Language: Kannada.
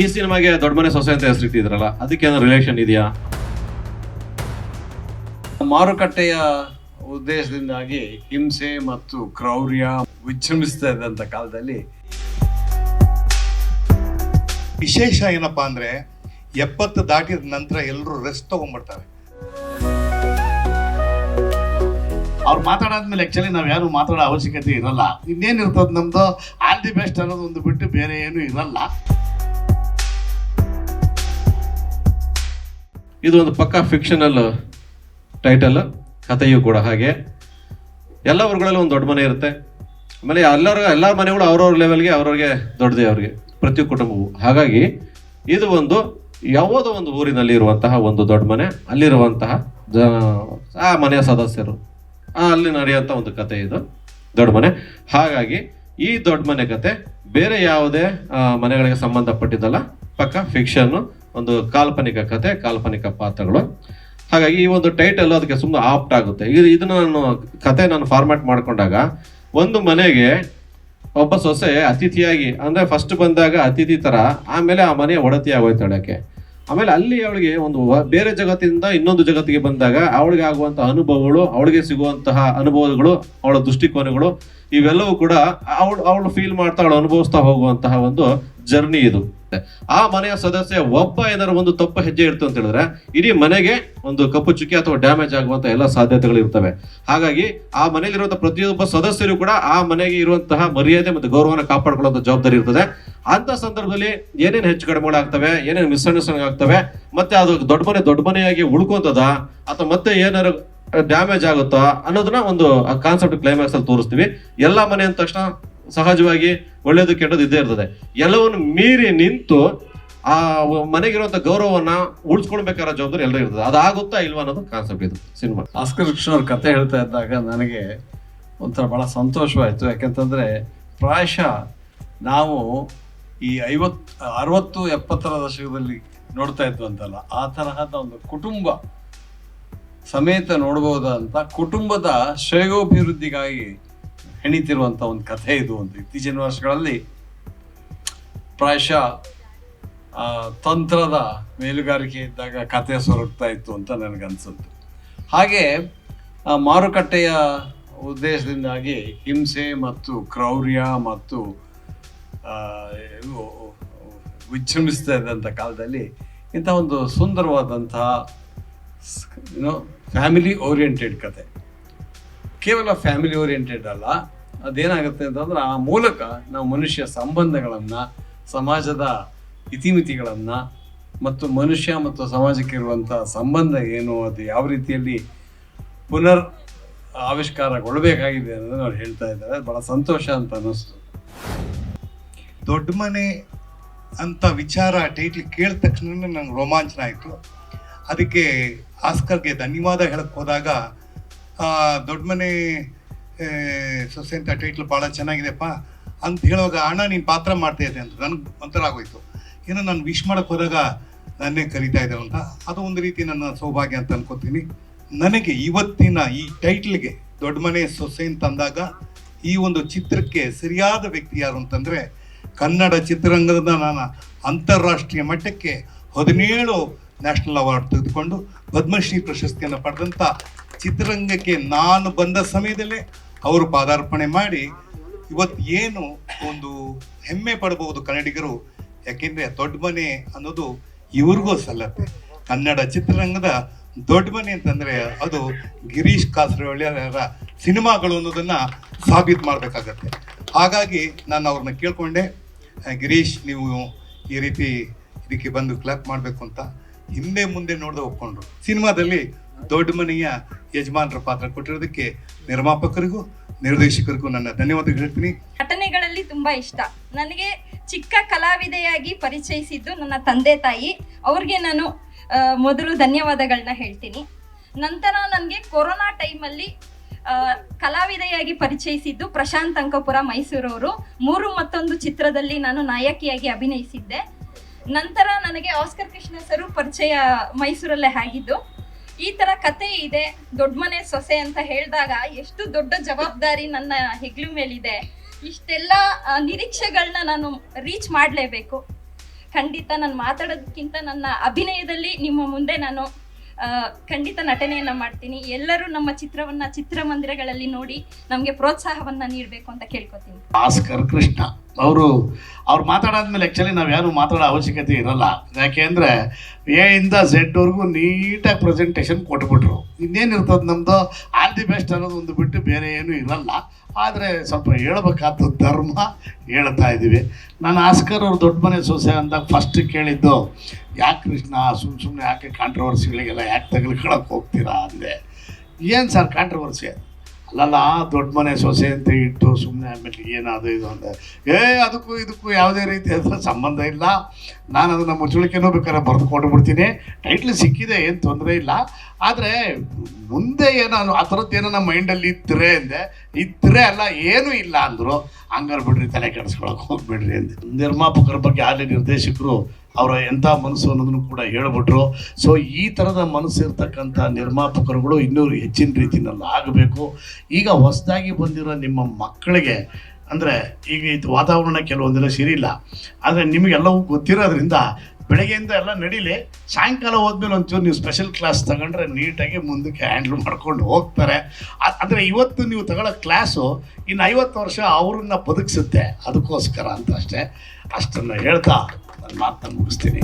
ಈ ಸಿನಿಮಾಗೆ ದೊಡ್ಡ ಮನೆ ಸೊಸೆ ಅಂತ ಹೆಸರಿಟ್ಟಿದ್ರಲ್ಲ ಏನೋ ರಿಲೇಷನ್ ಇದೆಯಾ? ಮಾರುಕಟ್ಟೆಯ ಉದ್ದೇಶದಿಂದಾಗಿ ಹಿಂಸೆ ಮತ್ತು ಕ್ರೌರ್ಯ ವಿಜೃಂಭಿಸ್ತಾ ಇದ್ದಂತ ಕಾಲದಲ್ಲಿ ವಿಶೇಷ ಏನಪ್ಪಾ ಅಂದ್ರೆ ಎಪ್ಪತ್ತು ದಾಟಿದ ನಂತರ ಎಲ್ಲರೂ ರೆಸ್ಟ್ ತಗೊಂಡ್ಬಿಡ್ತಾರೆ. ಅವ್ರು ಮಾತಾಡಾದ್ಮೇಲೆ ಆಕ್ಚುಲಿ ನಾವು ಯಾರು ಮಾತಾಡೋ ಅವಶ್ಯಕತೆ ಇರಲ್ಲ. ಇನ್ನೇನಿರ್ತದ ನಮ್ದು? ಆಲ್ ದಿ ಬೆಸ್ಟ್ ಅನ್ನೋದು ಒಂದು ಬಿಟ್ಟು ಬೇರೆ ಏನು ಇರಲ್ಲ. ಇದು ಒಂದು ಪಕ್ಕಾ ಫಿಕ್ಷನಲ್ ಟೈಟಲ್ ಕಥೆಯೂ ಕೂಡ ಹಾಗೆ. ಎಲ್ಲ ಊರುಗಳಲ್ಲೂ ಒಂದು ದೊಡ್ಡ ಮನೆ ಇರುತ್ತೆ. ಆಮೇಲೆ ಎಲ್ಲರ ಎಲ್ಲ ಮನೆಗಳು ಅವ್ರವ್ರ ಲೆವೆಲ್ಗೆ ಅವ್ರವ್ರಿಗೆ ದೊಡ್ಡದೇ ಅವ್ರಿಗೆ ಪ್ರತಿ ಕುಟುಂಬವು. ಹಾಗಾಗಿ ಇದು ಒಂದು ಯಾವುದೋ ಒಂದು ಊರಿನಲ್ಲಿ ಇರುವಂತಹ ಒಂದು ದೊಡ್ಡ ಮನೆ, ಅಲ್ಲಿರುವಂತಹ ಜ ಆ ಮನೆಯ ಸದಸ್ಯರು. ಅಲ್ಲಿ ನಡೆಯುವಂಥ ಒಂದು ಕತೆ ಇದು, ದೊಡ್ಡ ಮನೆ. ಹಾಗಾಗಿ ಈ ದೊಡ್ಡ ಮನೆ ಕತೆ ಬೇರೆ ಯಾವುದೇ ಮನೆಗಳಿಗೆ ಸಂಬಂಧಪಟ್ಟಿದ್ದಲ್ಲ, ಪಕ್ಕ ಫಿಕ್ಷನ್ ಒಂದು ಕಾಲ್ಪನಿಕ ಕತೆ, ಕಾಲ್ಪನಿಕ ಪಾತ್ರಗಳು. ಹಾಗಾಗಿ ಈ ಒಂದು ಟೈಟಲ್ ಅದಕ್ಕೆ ಸುಮ್ಮನೆ ಆಪ್ಟ್ ಆಗುತ್ತೆ. ಇದು ಇದನ್ನ ನಾನು ಕತೆ ನಾನು ಫಾರ್ಮ್ಯಾಟ್ ಮಾಡ್ಕೊಂಡಾಗ ಒಂದು ಮನೆಗೆ ಒಬ್ಬ ಸೊಸೆ ಅತಿಥಿಯಾಗಿ, ಅಂದ್ರೆ ಫಸ್ಟ್ ಬಂದಾಗ ಅತಿಥಿ ತರ, ಆಮೇಲೆ ಆ ಮನೆಯ ಒಡತಿ ಆಗೋಯ್ತಾಳೆ ಆಮೇಲೆ ಅಲ್ಲಿ ಅವಳಿಗೆ ಒಂದು ಬೇರೆ ಜಗತ್ತಿಂದ ಇನ್ನೊಂದು ಜಗತ್ತಿಗೆ ಬಂದಾಗ ಅವಳಿಗೆ ಆಗುವಂತಹ ಅನುಭವಗಳು, ಅವಳಿಗೆ ಸಿಗುವಂತಹ ಅನುಭವಗಳು, ಅವಳ ದೃಷ್ಟಿಕೋನಗಳು, ಇವೆಲ್ಲವೂ ಕೂಡ ಅವಳು ಅವಳು ಫೀಲ್ ಮಾಡ್ತಾ, ಅವಳು ಅನುಭವಿಸ್ತಾ ಹೋಗುವಂತಹ ಒಂದು ಜರ್ನಿ ಇದು. ಆ ಮನೆಯ ಸದಸ್ಯ ಒಬ್ಬ ಏನಾದ್ರು ಒಂದು ತಪ್ಪು ಹೆಜ್ಜೆ ಇಡ್ತು ಅಂತ ಹೇಳಿದ್ರೆ ಇಡೀ ಮನೆಗೆ ಒಂದು ಕಪ್ಪು ಚುಕ್ಕಿ ಅಥವಾ ಡ್ಯಾಮೇಜ್ ಆಗುವಂತ ಎಲ್ಲ ಸಾಧ್ಯತೆಗಳು ಇರ್ತವೆ. ಹಾಗಾಗಿ ಆ ಮನೆಯಲ್ಲಿರುವಂತಹ ಪ್ರತಿಯೊಬ್ಬ ಸದಸ್ಯರು ಕೂಡ ಆ ಮನೆಗೆ ಇರುವಂತಹ ಮರ್ಯಾದೆ ಮತ್ತು ಗೌರವನ ಕಾಪಾಡಿಕೊಳ್ಳುವಂತ ಜವಾಬ್ದಾರಿ ಇರ್ತದೆ. ಅಂತ ಸಂದರ್ಭದಲ್ಲಿ ಏನೇನು ಹೆಚ್ಚು ಕಡಿಮೆಗಳಾಗ್ತವೆ ಏನೇನು ಮಿಸ್ಅಂಡರ್ಸ್ಟ್ಯಾಂಡಿಂಗ್ ಆಗ್ತವೆ, ಮತ್ತೆ ಅದು ದೊಡ್ಡ ಮನೆ ದೊಡ್ಡ ಮನೆಯಾಗಿ ಉಳ್ಕೊಂತದ, ಅಥವಾ ಮತ್ತೆ ಏನಾರು ಡ್ಯಾಮೇಜ್ ಆಗುತ್ತಾ ಅನ್ನೋದನ್ನ ಒಂದು ಕಾನ್ಸೆಪ್ಟ್ ಕ್ಲೈಮ್ಯಾಕ್ಸ್ ಅಲ್ಲಿ ತೋರಿಸ್ತೀವಿ. ಎಲ್ಲ ಮನೆ ಅಂದ ತಕ್ಷಣ ಸಹಜವಾಗಿ ಒಳ್ಳೇದು ಕೆಟ್ಟದ್ದು ಇದ್ದೇ ಇರ್ತದೆ. ಎಲ್ಲವನ್ನು ಮೀರಿ ನಿಂತು ಆ ಮನೆಗಿರುವಂತ ಗೌರವವನ್ನ ಉಳಿಸ್ಕೊಳ್ಬೇಕಾದ ಜವಾಬ್ದಾರಿ ಎಲ್ಲರೂ ಇರ್ತದೆ. ಅದಾಗುತ್ತಾ ಇಲ್ವಾ ಅನ್ನೋದು ಕಾನ್ಸೆಪ್ಟ್ ಇದು ಸಿನಿಮಾ. ಭಾಸ್ಕರ್ ಕೃಷ್ಣ ಅವ್ರ ಕತೆ ಹೇಳ್ತಾ ಇದ್ದಾಗ ನನಗೆ ಒಂಥರ ಭಾಳ ಸಂತೋಷವಾಯಿತು. ಯಾಕೆಂತಂದ್ರೆ ಪ್ರಾಯಶಃ ನಾವು ಈ ಐವತ್ತು ಅರವತ್ತು, ಎಪ್ಪತ್ತರ ದಶಕದಲ್ಲಿ ನೋಡ್ತಾ ಇದ್ವು ಅಂತಲ್ಲ, ಆ ತರಹದ ಒಂದು ಕುಟುಂಬ ಸಮೇತ ನೋಡಬಹುದಂತ ಕುಟುಂಬದ ಶ್ರೇಯೋಭಿವೃದ್ಧಿಗಾಗಿ ಹೆಣಿತಿರುವಂಥ ಒಂದು ಕಥೆ ಇದು ಅಂತ ಇತ್ತೀಚಿನ ವರ್ಷಗಳಲ್ಲಿ ಪ್ರಾಯಶಃ ತಂತ್ರದ ಮೇಲುಗಾರಿಕೆ ಇದ್ದಾಗ ಕತೆ ಸೊರಗ್ತಾ ಇತ್ತು ಅಂತ ನನಗನ್ಸುತ್ತೆ. ಹಾಗೆ ಮಾರುಕಟ್ಟೆಯ ಉದ್ದೇಶದಿಂದಾಗಿ ಹಿಂಸೆ ಮತ್ತು ಕ್ರೌರ್ಯ ಮತ್ತು ವಿಜೃಂಭಿಸ್ತಾ ಇದ್ದಂಥ ಕಾಲದಲ್ಲಿ ಇಂಥ ಒಂದು ಸುಂದರವಾದಂತಹ ಫ್ಯಾಮಿಲಿ ಓರಿಯೆಂಟೆಡ್ ಕತೆ ಕೇವಲ ಫ್ಯಾಮಿಲಿ ಓರಿಯೆಂಟೆಡ್ ಅಲ್ಲ. ಅದೇನಾಗುತ್ತೆ ಅಂತಂದ್ರೆ ಆ ಮೂಲಕ ನಾವು ಮನುಷ್ಯ ಸಂಬಂಧಗಳನ್ನು, ಸಮಾಜದ ಇತಿಮಿತಿಗಳನ್ನು ಮತ್ತು ಮನುಷ್ಯ ಮತ್ತು ಸಮಾಜಕ್ಕೆ ಇರುವಂಥ ಸಂಬಂಧ ಏನು, ಅದು ಯಾವ ರೀತಿಯಲ್ಲಿ ಪುನರ್ ಆವಿಷ್ಕಾರಗೊಳ್ಳಬೇಕಾಗಿದೆ ಅನ್ನೋದನ್ನು ಅವ್ರು ಹೇಳ್ತಾ ಇದ್ದಾರೆ. ಭಾಳ ಸಂತೋಷ ಅಂತ ಅನ್ನಿಸ್ತು. ದೊಡ್ಡ ಮನೆ ಅಂತ ವಿಚಾರ ಟೈಟ್ಲಿ ಕೇಳಿದ ತಕ್ಷಣ ನಂಗೆ ರೋಮಾಂಚನ ಆಯಿತು. ಅದಕ್ಕೆ ಆಸ್ಕರ್ಗೆ ಧನ್ಯವಾದ ಹೇಳಕ್ಕೆ ಹೋದಾಗ ದೊಡ್ಡ ಮನೆ ಸೊಸೆ ಅಂತ ಟೈಟ್ಲ್ ಭಾಳ ಚೆನ್ನಾಗಿದೆಪ್ಪ ಅಂತ ಹೇಳುವಾಗ, ಅಣ್ಣ, ನೀನು ಪಾತ್ರ ಮಾಡ್ತಾ ಇದ್ದೆ ಅಂತ ನನಗೆ ಒಂಥರ ಆಗೋಯ್ತು. ಏನೋ ನಾನು ವಿಶ್ ಮಾಡೋಕ್ಕೆ ಹೋದಾಗ ನನ್ನೇ ಕರಿತಾ ಇದ್ದಾರೆ ಅಂತ. ಅದು ಒಂದು ರೀತಿ ನನ್ನ ಸೌಭಾಗ್ಯ ಅಂತ ಅನ್ಕೋತೀನಿ. ನನಗೆ ಇವತ್ತಿನ ಈ ಟೈಟ್ಲ್ಗೆ ದೊಡ್ಡ ಮನೆ, ಸೊಸೆ ಅಂತ ಅಂದಾಗ, ಈ ಒಂದು ಚಿತ್ರಕ್ಕೆ ಸರಿಯಾದ ವ್ಯಕ್ತಿ ಯಾರು ಅಂತಂದರೆ, ಕನ್ನಡ ಚಿತ್ರರಂಗದ ನಾನು ಅಂತಾರಾಷ್ಟ್ರೀಯ ಮಟ್ಟಕ್ಕೆ ಹದಿನೇಳು ನ್ಯಾಷನಲ್ ಅವಾರ್ಡ್ ತೆಗೆದುಕೊಂಡು ಪದ್ಮಶ್ರೀ ಪ್ರಶಸ್ತಿಯನ್ನು ಪಡೆದಂಥ ಚಿತ್ರರಂಗಕ್ಕೆ ನಾನು ಬಂದ ಸಮಯದಲ್ಲೇ ಅವರು ಪಾದಾರ್ಪಣೆ ಮಾಡಿ ಇವತ್ತು ಏನು ಒಂದು ಹೆಮ್ಮೆ ಪಡಬಹುದು ಕನ್ನಡಿಗರು, ಯಾಕೆಂದ್ರೆ ದೊಡ್ಡ ಮನೆ ಅನ್ನೋದು ಇವ್ರಿಗೂ ಸಲ್ಲತ್ತೆ. ಕನ್ನಡ ಚಿತ್ರರಂಗದ ದೊಡ್ಡ ಮನೆ ಅಂತಂದ್ರೆ ಅದು ಗಿರೀಶ್ ಕಾಸರವಳ್ಳಿಯವರ ಸಿನಿಮಾಗಳು ಅನ್ನೋದನ್ನು ಸಾಬೀತು ಮಾಡಬೇಕಾಗತ್ತೆ. ಹಾಗಾಗಿ ನಾನು ಅವ್ರನ್ನ ಕೇಳ್ಕೊಂಡೆ ಗಿರೀಶ್, ನೀವು ಈ ರೀತಿ ಇದಕ್ಕೆ ಬಂದು ಕ್ಲಾಪ್ ಮಾಡಬೇಕು ಅಂತ. ಹಿಂದೆ ಮುಂದೆ ನೋಡದೆ ಒಪ್ಕೊಂಡ್ರು. ಸಿನಿಮಾದಲ್ಲಿ ದೊಡ್ಡ ಮನೆಯ ಯಜಮಾನರ ಪಾತ್ರ ಕೊಟ್ಟಿರೋದಕ್ಕೆ ನಿರ್ಮಾಪಕರಿಗೂ ನಿರ್ದೇಶಕರಿಗೂ ನನ್ನ ಧನ್ಯವಾದ ಹೇಳ್ತೀನಿ. ಘಟನೆಗಳಲ್ಲಿ ತುಂಬಾ ಇಷ್ಟ. ನನಗೆ ಚಿಕ್ಕ ಕಲಾವಿದೆಯಾಗಿ ಪರಿಚಯಿಸಿದ್ದು ನನ್ನ ತಂದೆ ತಾಯಿ. ಅವ್ರಿಗೆ ನಾನು ಮೊದಲು ಧನ್ಯವಾದಗಳನ್ನ ಹೇಳ್ತೀನಿ. ನಂತರ ನನಗೆ ಕೊರೋನಾ ಟೈಮಲ್ಲಿ ಕಲಾವಿದೆಯಾಗಿ ಪರಿಚಯಿಸಿದ್ದು ಪ್ರಶಾಂತ್ ಅಂಕಪುರ ಮೈಸೂರವರು. ಮೂರು ಮತ್ತೊಂದು ಚಿತ್ರದಲ್ಲಿ ನಾನು ನಾಯಕಿಯಾಗಿ ಅಭಿನಯಿಸಿದ್ದೆ. ನಂತರ ನನಗೆ ಆಸ್ಕರ್ ಕೃಷ್ಣ ಸರು ಪರಿಚಯ ಮೈಸೂರಲ್ಲೇ ಆಗಿದ್ದು, ಈ ತರ ಕತೆ ಇದೆ ದೊಡ್ಡ ಮನೆ ಸೊಸೆ ಅಂತ ಹೇಳಿದಾಗ ಎಷ್ಟು ದೊಡ್ಡ ಜವಾಬ್ದಾರಿ ನನ್ನ ಹೆಗ್ಲು ಮೇಲಿದೆ. ಇಷ್ಟೆಲ್ಲ ನಿರೀಕ್ಷೆಗಳನ್ನ ನಾನು ರೀಚ್ ಮಾಡಲೇಬೇಕು. ಖಂಡಿತ ನಾನು ಮಾತಾಡೋದಕ್ಕಿಂತ ನನ್ನ ಅಭಿನಯದಲ್ಲಿ ನಿಮ್ಮ ಮುಂದೆ ನಾನು ಖಂಡಿತ ನಟನೆಯನ್ನ ಮಾಡ್ತೀನಿ. ಎಲ್ಲರೂ ನಮ್ಮ ಚಿತ್ರವನ್ನ ಚಿತ್ರಮಂದಿರಗಳಲ್ಲಿ ನೋಡಿ ನಮಗೆ ಪ್ರೋತ್ಸಾಹವನ್ನ ನೀಡಬೇಕು ಅಂತ ಕೇಳ್ಕೊತೀನಿ. ಭಾಸ್ಕರ್ ಕೃಷ್ಣ ಅವರು, ಅವ್ರು ಮಾತಾಡಾದ್ಮೇಲೆ ಆ್ಯಕ್ಚುಲಿ ನಾವು ಯಾರು ಮಾತಾಡೋ ಅವಶ್ಯಕತೆ ಇರಲ್ಲ. ಯಾಕೆಂದ್ರೆ ಎ ಇಂದ ಝೆಡ್ವರೆಗೂ ನೀಟಾಗಿ ಪ್ರೆಸೆಂಟೇಷನ್ ಕೊಟ್ಬಿಟ್ರು. ಇನ್ನೇನಿರ್ತದೆ ನಮ್ಮದು ಆಲ್ ದಿ ಬೆಸ್ಟ್ ಅನ್ನೋದು ಒಂದು ಬಿಟ್ಟು ಬೇರೆ ಏನೂ ಇರಲ್ಲ. ಆದರೆ ಸ್ವಲ್ಪ ಹೇಳ್ಬೇಕಾದ ಧರ್ಮ ಹೇಳ್ತಾ ಇದ್ದೀವಿ. ನಾನು ಆಸ್ಕರ್ ಅವ್ರು ದೊಡ್ಡ ಮನೆ ಸೊಸೆ ಅಂದಾಗ ಫಸ್ಟ್ ಕೇಳಿದ್ದು ಯಾಕೆ ಕೃಷ್ಣ ಸುಮ್ಮ ಸುಮ್ಮನೆ ಯಾಕೆ ಕಾಂಟ್ರವರ್ಸಿಗಳಿಗೆಲ್ಲ ಯಾಕೆ ತಗಲ್ಕೊಳಕ್ಕೆ ಹೋಗ್ತೀರಾ ಅಂದೆ. ಏನು ಸರ್ ಕಾಂಟ್ರವರ್ಸಿ ಅಲ್ಲಲ್ಲ, ದೊಡ್ಡ ಮನೆ ಸೊಸೆ ಅಂತ ಇಟ್ಟು ಸುಮ್ಮನೆ ಆಮೇಲೆ ಏನದು ಇದು ಅಂತ ಏ, ಅದಕ್ಕೂ ಇದಕ್ಕೂ ಯಾವುದೇ ರೀತಿ ಅದರ ಸಂಬಂಧ ಇಲ್ಲ. ನಾನು ಅದನ್ನು ಮುಚ್ಚಳಿಕೆನೂ ಬೇಕಾದ್ರೆ ಬರೆದು ಕೊಟ್ಬಿಡ್ತೀನಿ. ಟೈಟ್ಲ್ ಸಿಕ್ಕಿದೆ, ಏನು ತೊಂದರೆ ಇಲ್ಲ. ಆದರೆ ಮುಂದೆ ಏನೋ ಆ ಥರದ್ದು ಏನೋ ನಮ್ಮ ಮೈಂಡಲ್ಲಿ ಇದ್ದರೆ ಅಂದೆ ಇದ್ದರೆ ಅಲ್ಲ, ಏನೂ ಇಲ್ಲ ಅಂದರು, ಹಂಗಾರೆ ಬಿಡ್ರಿ, ತಲೆ ಕೆಡಿಸ್ಕೊಳಕ್ಕೆ ಹೋಗ್ಬಿಡ್ರಿ ಅಂದೆ. ನಿರ್ಮಾಪಕರ ಬಗ್ಗೆ ಆಗಲೇ ನಿರ್ದೇಶಕರು ಅವರ ಎಂಥ ಮನಸ್ಸು ಅನ್ನೋದನ್ನು ಕೂಡ ಹೇಳ್ಬಿಟ್ರು. ಸೊ ಈ ಥರದ ಮನಸ್ಸು ಇರ್ತಕ್ಕಂಥ ನಿರ್ಮಾಪಕರುಗಳು ಇನ್ನೂ ಹೆಚ್ಚಿನ ರೀತಿಯಲ್ಲಿ ಆಗಬೇಕು. ಈಗ ಹೊಸದಾಗಿ ಬಂದಿರೋ ನಿಮ್ಮ ಮಕ್ಕಳಿಗೆ, ಅಂದರೆ ಈಗ ಇದು ವಾತಾವರಣ ಕೆಲವೊಂದಿನ ಸರಿ ಇಲ್ಲ. ಆದರೆ ನಿಮಗೆಲ್ಲವೂ ಗೊತ್ತಿರೋದ್ರಿಂದ ಬೆಳಗ್ಗೆಯಿಂದ ಎಲ್ಲ ನಡೀಲಿ. ಸಾಯಂಕಾಲ ಹೋದ್ಮೇಲೆ ಒಂಚೂರು ನೀವು ಸ್ಪೆಷಲ್ ಕ್ಲಾಸ್ ತಗೊಂಡ್ರೆ ನೀಟಾಗಿ ಮುಂದಕ್ಕೆ ಹ್ಯಾಂಡ್ಲ್ ಮಾಡ್ಕೊಂಡು ಹೋಗ್ತಾರೆ. ಅಂದರೆ ಇವತ್ತು ನೀವು ತಗೊಳ್ಳೋ ಕ್ಲಾಸು ಇನ್ನು ಐವತ್ತು ವರ್ಷ ಅವ್ರನ್ನ ಬದುಕಿಸುತ್ತೆ. ಅದಕ್ಕೋಸ್ಕರ ಅಂತ ಅಷ್ಟೇ. ಅಷ್ಟನ್ನು ಹೇಳ್ತಾ ನನ್ನ ಮಾತನ್ನು ಮುಗಿಸ್ತೀನಿ.